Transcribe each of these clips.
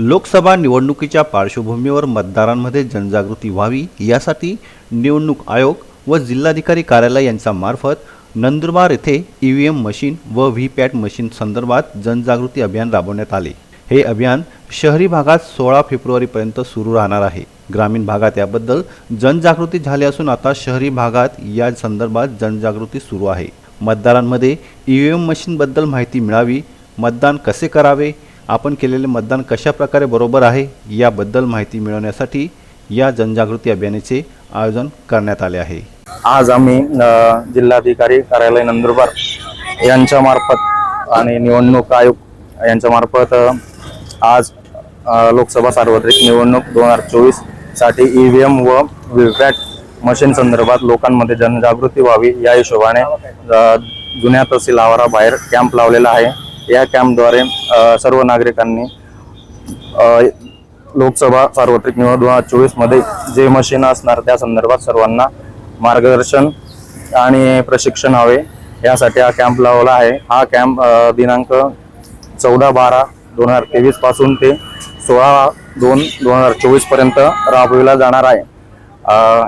लोकसभा निवडणुकीच्या पार्श्वभूमीवर मतदारांमध्ये जनजागृती व्हावी यासाठी निवडणूक आयोग व जिल्हाधिकारी कार्यालय यांच्या मार्फत नंदुरबार येथे ई व्ही एम मशीन व व्ही पॅट मशीन संदर्भात जनजागृती अभियान राबवण्यात आले. हे अभियान शहरी भागात सोळा फेब्रुवारीपर्यंत सुरू राहणार आहे. ग्रामीण भागात याबद्दल जनजागृती झाली असून आता शहरी भागात या संदर्भात जनजागृती सुरू आहे. मतदारांमध्ये ई व्ही एम मशीनबद्दल माहिती मिळावी मतदान कसे करावे आपण केलेले मतदान कशा प्रकारे बरोबर आहे याबद्दल माहिती मिळवण्यासाठी या जनजागृती अभियानाचे आयोजन करण्यात आले आहे. आज आम्ही जिल्हाधिकारी कार्यालय नंदुरबार यांच्या मार्फत आणि निवडणूक आयोग यांच्या मार्फत आज लोकसभा सार्वत्रिक निवडणूक दोन हजार चोवीससाठी ई व्ही एम व व्हीव्हॅट मशीन संदर्भात लोकांमध्ये जनजागृती व्हावी या हिशोबाने जुन्या तहसील आवाराबाहेर कॅम्प लावलेला आहे. या कॅम्पद्वारे सर्व नागरिकांनी लोकसभा सार्वत्रिक निवडणूक दोन हजार चोवीसमध्ये जे मशीन असणार त्या संदर्भात सर्वांना मार्गदर्शन आणि प्रशिक्षण हवे यासाठी हा कॅम्प लावला आहे. हा कॅम्प दिनांक चौदा बारा दोन हजार तेवीसपासून ते सोळा दोन दोन हजार चोवीसपर्यंत राबविला जाणार आहे.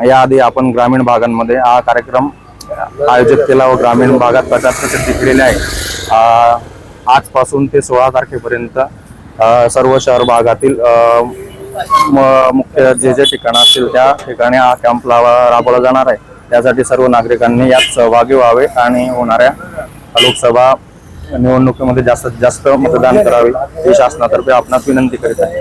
याआधी आपण ग्रामीण भागांमध्ये हा कार्यक्रम आयोजित केला व ग्रामीण भागात प्रचार प्रसिद्धी केलेली आहे. आजपासून ते सोळा तारखेपर्यंत सर्व शहर भागातील म- मुख्य जे जे ठिकाणं असतील त्या ठिकाणी हा कॅम्प लावा राबवला जाणार आहे. त्यासाठी सर्व नागरिकांनी यात सहभागी व्हावे आणि होणाऱ्या लोकसभा निवडणुकीमध्ये जास्तीत जास्त मतदान करावे. ही शासनातर्फे आपणास विनंती करीत आहे.